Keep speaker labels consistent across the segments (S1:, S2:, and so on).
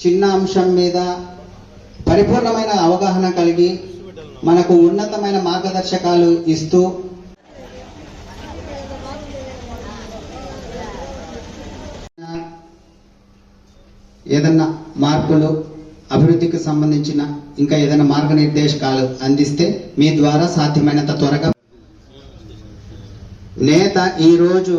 S1: చిన్న అంశం మీద పరిపూర్ణమైన అవగాహన కలిగి మనకు ఉన్నతమైన మార్గదర్శకాలు ఇస్తూ ఏదన్నా మార్పులు అభివృద్ధికి సంబంధించిన ఇంకా ఏదైనా మార్గనిర్దేశకాలు అందిస్తే మీ ద్వారా సాధ్యమైనంత త్వరగా నేత ఈరోజు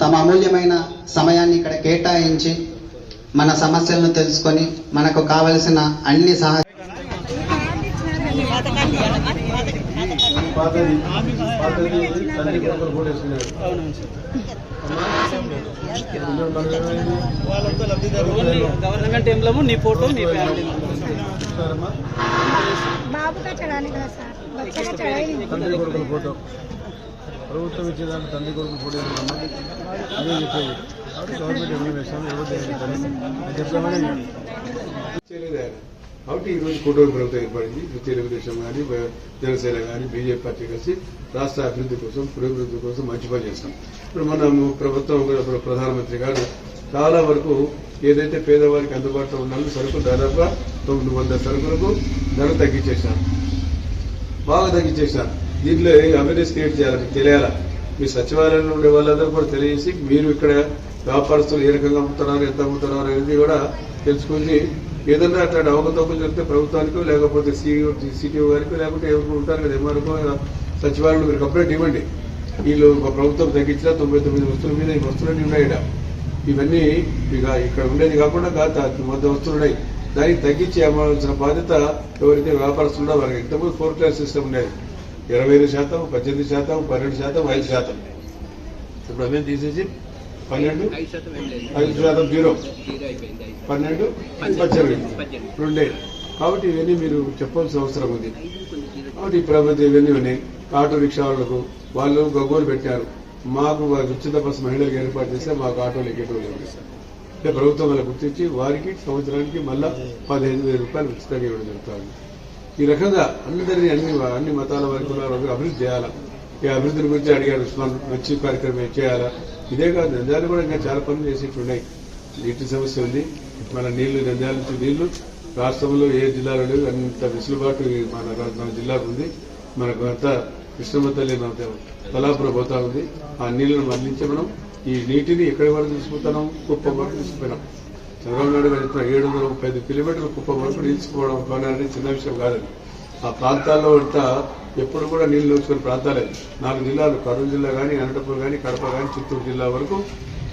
S1: తమ అమూల్యమైన సమయాన్ని ఇక్కడ కేటాయించి మన సమస్యలను తెలుసుకొని మనకు కావలసిన అన్ని సహాయ
S2: వాళ్ళంతా లబ్ధిదారు
S3: గవర్నమెంట్ ఎంబ్లము నీ ఫోటో నీ ఫ్యామిలీ
S2: ఫోటో. ప్రభుత్వం ఇచ్చేదానికి తండ్రి కొడుకుల ఫోటో అదే చెప్పేది. గవర్నమెంట్ వేసాము కాబట్టి ఈ రోజు కూటమి ప్రభుత్వం ఏర్పడింది. తెలుగుదేశం కానీ జనసేన కానీ బీజేపీ పార్టీ కలిసి రాష్ట్ర అభివృద్ధి కోసం పురోభివృద్ధి కోసం మంచి పని చేస్తాం. ఇప్పుడు మనం ప్రభుత్వం ప్రధానమంత్రి గారు చాలా వరకు ఏదైతే పేదవారికి అందుబాటులో ఉన్నాయో సరుకులు దాదాపుగా తొమ్మిది వందల సరుకులకు ధర తగ్గించేశాను బాగా తగ్గించేశారు. దీంట్లో అవేర్నెస్ క్రియేట్ చేయాలి మీకు తెలియాలా? మీ సచివాలయంలో ఉండే వాళ్ళందరూ కూడా తెలియజేసి మీరు ఇక్కడ వ్యాపారస్తులు ఏ రకంగా అమ్ముతున్నారు ఎంత అమ్ముతున్నారు అనేది కూడా తెలుసుకుని ఏదన్నా అట్లాంటి అవకతవకలు చెప్తే ప్రభుత్వానికో లేకపోతే సీఈఓ సిటీఓ గారికి లేకపోతే ఎవరు ఉంటారు కదా ఏమనుకో సచివాలయంలో మీరు కంప్లైంట్ ఇవ్వండి. వీళ్ళు ప్రభుత్వం తగ్గించిన తొంభై తొమ్మిది వస్తువుల మీద ఈ వస్తువులన్నీ ఉన్నాయట ఇవన్నీ ఇక ఇక్కడ ఉండేది కాకుండా వస్తువులు ఉన్నాయి దానికి తగ్గించి అమ్మాల్సిన బాధ్యత ఎవరైతే వ్యాపారస్తులు ఉన్నారో వారికి ఇంతకుముందు ఫోర్ క్లాస్ సిస్టమ్ ఉండేది. ఇరవై ఐదు శాతం పద్దెనిమిది శాతం పన్నెండు శాతం ఐదు శాతం. ఇప్పుడు అవన్నీ తీసేసి? పన్నెండు ఐదు శాతం జీరో. పన్నెండు పద్దెనిమిది రెండే. కాబట్టి ఇవన్నీ మీరు చెప్పాల్సిన అవసరం ఉంది. కాబట్టి ప్రభుత్వం ఇవన్నీ ఉన్నాయి. ఆటో రిక్షా వాళ్ళకు వాళ్ళు గగ్గోలు పెట్టారు. మాకు ఉచిత బస్సు మహిళలకు ఏర్పాటు చేస్తే మాకు ఆటోలు ఎక్కేటోళ్ళు ఎవరు అంటే ప్రభుత్వం వాళ్ళ గుర్తించి వారికి సంవత్సరానికి మళ్ళా పదిహేను వేల రూపాయలు ఉచితంగా ఇవ్వడం జరుగుతుంది. ఈ రకంగా అందరినీ అన్ని అన్ని మతాల వరకు అభివృద్ధి చేయాలా? ఈ అభివృద్ధిని గురించి అడిగారు ఉస్మాన్ మంచి కార్యక్రమం చేయాలా? ఇదే కాదు నంద్యాల కూడా ఇంకా చాలా పనులు చేసేట్టు ఉన్నాయి. నీటి సమస్య ఉంది. మన నీళ్ళు నంద్యాల నుంచి నీళ్ళు రాష్ట్రంలో ఏ జిల్లాలో లేవు అంత వెసులుబాటు మన మన జిల్లాకు ఉంది. మనకు అంతా కృష్ణమ్మ తల్లి మన తలాపురం పోతా ఉంది. ఆ నీళ్ళను మళ్ళించి మనం ఈ నీటిని ఎక్కడి వరకు తీసుకుపోతాం? కుప్పం వరకు తీసుకుపోయినాం. చంద్రబాబు నాయుడు గారు చెప్పిన ఏడు వందల ముప్పై ఐదు కిలోమీటర్ల కుప్పం వరకు నిలిచిపోవడం అనేది చిన్న విషయం కాదండి. ఆ ప్రాంతాల్లో అంతా ఎప్పుడు కూడా నీళ్ళు వచ్చుకునే ప్రాంతాలే. నాలుగు జిల్లాలు కర్నూలు జిల్లా కానీ అనంతపురం కానీ కడప కానీ చిత్తూరు జిల్లా వరకు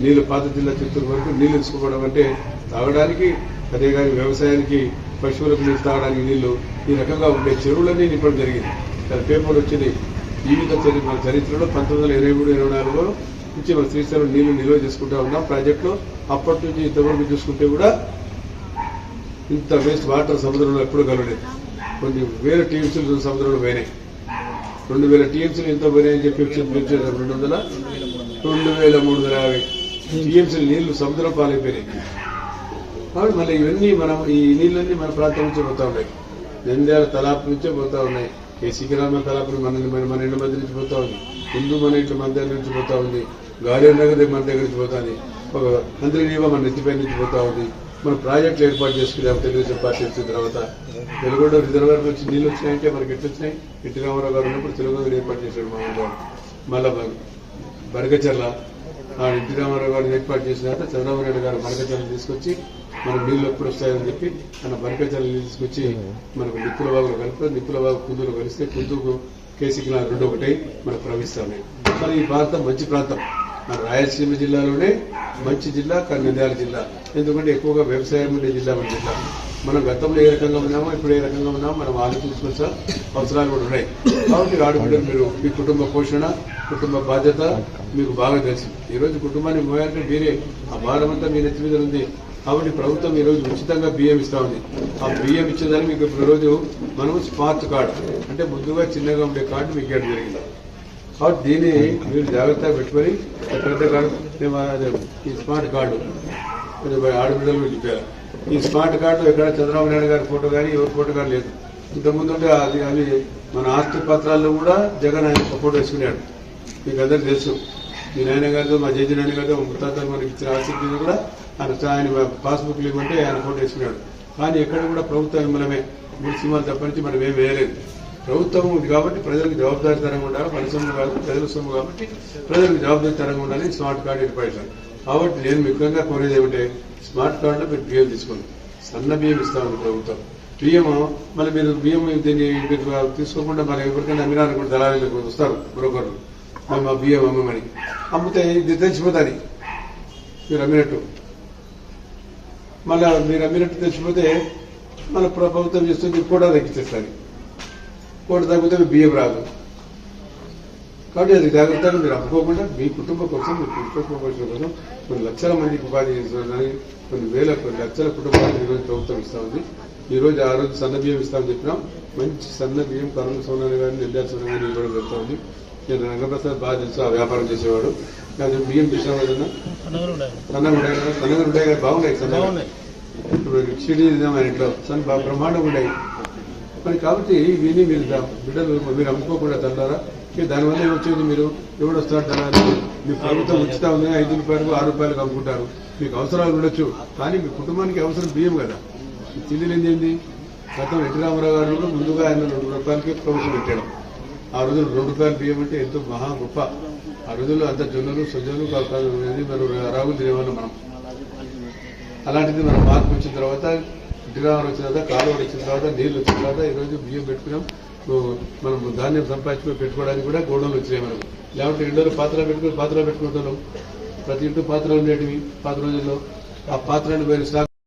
S2: నీళ్ళు పాత జిల్లా చిత్తూరు వరకు నీళ్ళు తీసుకోవడం అంటే తాగడానికి అదే కానీ వ్యవసాయానికి పశువులకు నీళ్ళు తాగడానికి నీళ్ళు ఈ రకంగా ఉండే చెరువులన్నీ నింపడం జరిగింది. దాని పేపర్ వచ్చింది. జీవిత చరి మన చరిత్రలో పంతొమ్మిది వందల ఇరవై మూడు ఇరవై నాలుగులో నుంచి మన శ్రీశైలం నీళ్ళు నిల్వ చేసుకుంటా ఉన్నాం. ప్రాజెక్టులో అప్పటి నుంచి ఇంతవరకు చూసుకుంటే కూడా ఇంత వేస్ట్ వాటర్ సముద్రంలో ఎప్పుడు కలవలేదు. కొన్ని వేల టీఎంసీలు సముద్రంలో పోయినాయి. రెండు వేల టీఎంసీలు ఎంత పోయినాయని చెప్పి రెండు వందల రెండు వేల మూడు వందల యాభై టీఎంసీలు నీళ్ళు సముద్రం పాలైపోయినాయి. కాబట్టి మళ్ళీ ఇవన్నీ మనం ఈ నీళ్ళన్నీ మన ప్రాంతం నుంచి పోతా ఉన్నాయి. నంద్యాల తలాపు నుంచే పోతా ఉన్నాయి. కేసీ గ్రామ తలాపు మన మన మన ఇంటి మధ్య నుంచి పోతా ఉంది. ముందు మన ఇంటి మన దగ్గర నుంచి పోతా ఉంది. గాలియర్ నగర్ మన దగ్గర నుంచి పోతా ఉంది. ఒక మంత్రినీవ మన నెత్తిపై నుంచి పోతా ఉంది. మన ప్రాజెక్టులు ఏర్పాటు చేసుకున్నాం తెలుగుదేశం పార్టీ వచ్చిన తర్వాత తెలుగులో రిజర్వర్ నుంచి నీళ్ళు వచ్చినాయంటే మనకి ఎట్లా వచ్చినాయి? ఎట్టి రామారావు గారు ఉన్నప్పుడు తెలుగు ఏర్పాటు చేశాడు మా ఊళ్ళో మళ్ళా బరగచర్ల ఆ ఎన్టీ రామారావు గారు ఏర్పాటు చేసిన తర్వాత చంద్రబాబు నాయుడు గారు బరకచర్లు తీసుకొచ్చి మనకు నీళ్ళు ఎప్పుడు వస్తాయని చెప్పి మన బరకచర్లు తీసుకొచ్చి మనకు నిప్పుల బాగులు కలిపి నిప్పుల బాగు కుందులు కలిస్తే కుందుకు కేసీకి నా రెండు ఒకటై మనకు ప్రవహిస్తాయి. మరి ఈ ప్రాంతం మంచి ప్రాంతం. మన రాయలసీమ జిల్లాలోనే మంచి జిల్లా కానీ జిల్లా. ఎందుకంటే ఎక్కువగా వ్యవసాయం ఉండే జిల్లా మన జిల్లా. మనం గతంలో ఏ రకంగా ఉన్నామో ఇప్పుడు ఏ రకంగా ఉన్నామో మనం ఆలోచించుకోవాల్సిన అవసరాలు కూడా ఉన్నాయి. కాబట్టి ఆడబిడ్డలు మీరు మీ కుటుంబ పోషణ కుటుంబ బాధ్యత మీకు బాగా తెలుసు. ఈ రోజు కుటుంబాన్ని మోయాలంటే మీరే. ఆ భారం అంతా మీ నెత్తి మీద ఉంది. కాబట్టి ప్రభుత్వం ఈరోజు ఉచితంగా బియ్యం ఇస్తా ఉంది. ఆ బియ్యం ఇచ్చేదాన్ని మీకు ఇప్పుడు రోజు మనం స్మార్ట్ కార్డు అంటే ముందుగా చిన్నగా ఉండే కార్డు మీకు ఇవ్వడం జరిగింది. కాబట్టి దీన్ని మీరు జాగ్రత్తగా పెట్టుకొని పెద్ద కార్డు ఈ స్మార్ట్ కార్డు ఆడబిడ్డలు చెప్పారు. ఈ స్మార్ట్ కార్డు ఎక్కడ చంద్రబాబు నాయుడు గారి ఫోటో కానీ ఎవరి ఫోటో కానీ లేదు. ఇంతకుముందు ఉంటే అది అవి మన ఆస్తి పత్రాల్లో కూడా జగన్ ఆయన ఫోటో వేసుకున్నాడు. మీకు అందరికీ తెలుసు. మీ నాయన గారితో మా జడ్జి నాయన గారితో మా ముత్తాతలు మనకి ఇచ్చిన ఆసక్తి కూడా ఆయన ఆయన పాస్బుక్లు ఇవ్వమంటే ఆయన ఫోటో వేసుకున్నాడు. కానీ ఎక్కడ కూడా ప్రభుత్వం మనమే మూడు సినిమాలు తప్పనించి మనం ఏం వేయలేదు. ప్రభుత్వం ఉంది కాబట్టి ప్రజలకు జవాబుదారీతనంగా ఉండాలి. పరిశ్రమ కాదు ప్రజల సొమ్ము కాబట్టి ప్రజలకు జవాబుదారీతనంగా ఉండాలి స్మార్ట్ కార్డు ఏర్పడతాను కాబట్టి నేను ముఖ్యంగా కోరేది ఏమంటే స్మార్ట్ కార్డులో మీరు బియ్యం తీసుకోండి. సన్న బియ్యం ఇస్తామండి ప్రభుత్వం. బియ్యం మళ్ళీ మీరు బియ్యం దీన్ని మీరు తీసుకోకుండా మరి ఎవరికైనా అమ్మినారనుకుంటే దళారీలకు వస్తారు బ్రోకర్లు. మేము బియ్యం అమ్మమని అమ్మితే ఇది తెలిసిపోతుంది మీరు అమ్మినట్టు. మళ్ళీ మీరు అమ్మినట్టు తెలిసిపోతే మన ప్రభుత్వం చేస్తుంది కూడా తగ్గించేస్తుంది కోటి తగ్గితే బియ్యం రాదు. కాబట్టి అది జాగ్రత్తగా మీరు అమ్ముకోకుండా మీ కుటుంబం కోసం మీ కుటుంబ కోసం కొన్ని లక్షల మందికి ఉపాధి చేస్తుందని కొన్ని వేల కొన్ని లక్షల కుటుంబాలకు ఈరోజు ప్రభుత్వం ఇస్తా ఉంది. ఈరోజు రోజు ఆ రోజు సన్న బియ్యం ఇస్తామని చెప్పినాం. మంచి సన్న బియ్యం కరుణ సోనాని గారిని నెల్లారి సోనా గారిని ఇవ్వడం జరుగుతుంది నేను రంగప్రసాద్ బాగా తెలుసు ఆ వ్యాపారం చేసేవాడు. కానీ బియ్యం చూసాం కదన్నా సన్నగా ఉండే కదా? సన్నగా ఉండే కదా బాగున్నాయి. సన్నగా ఇప్పుడు షిడి మన ఇంట్లో. సన్న బాగా బ్రహ్మాండంగా ఉన్నాయి. మరి కాబట్టి ఇవన్నీ మీరు బిడ్డలు మీరు అమ్ముకోకుండా ఇక దానివల్ల ఏమొచ్చేది మీరు? ఎవడు వస్తాడు తనాలి మీ ప్రభుత్వం ఉచిత ఉంది ఐదు రూపాయలకు ఆరు రూపాయలకు అమ్ముకుంటారు. మీకు అవసరాలు ఉండొచ్చు కానీ మీ కుటుంబానికి అవసరం బియ్యం కదా. తిండి లేనిది ఏంది? గతం ఎన్టీ రామారావు గారు ముందుగా ఆయన రెండు రూపాయలకి ప్రవేశం పెట్టాడు. ఆ రోజులు రెండు రూపాయలు బియ్యం అంటే ఎంతో మహా గొప్ప. ఆ రోజుల్లో అంత జొన్నలు సజ్జలు కాదు మనం రాగులు తినేవాళ్ళం మనం. అలాంటిది మనం మార్పు వచ్చిన తర్వాత గిరావరం వచ్చిన తర్వాత కాలువలు వచ్చిన తర్వాత నీళ్ళు వచ్చిన తర్వాత ఈరోజు బియ్యం పెట్టుకున్నాం. మనం ధాన్యం సంపాదించుకొని పెట్టుకోవడానికి కూడా గోడలు వచ్చినాయి మనం లేకుంటే ఇంట్లో పాత్ర పెట్టుకుని పాత్ర పెట్టుకుంటున్నాం. ప్రతి ఇంటూ పాత్రలు ఉండేటివి పాత రోజుల్లో. ఆ పాత్రను వేరు